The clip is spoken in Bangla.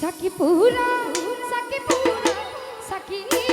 সাকিপুরা সাকিপুরা সাকি পুরা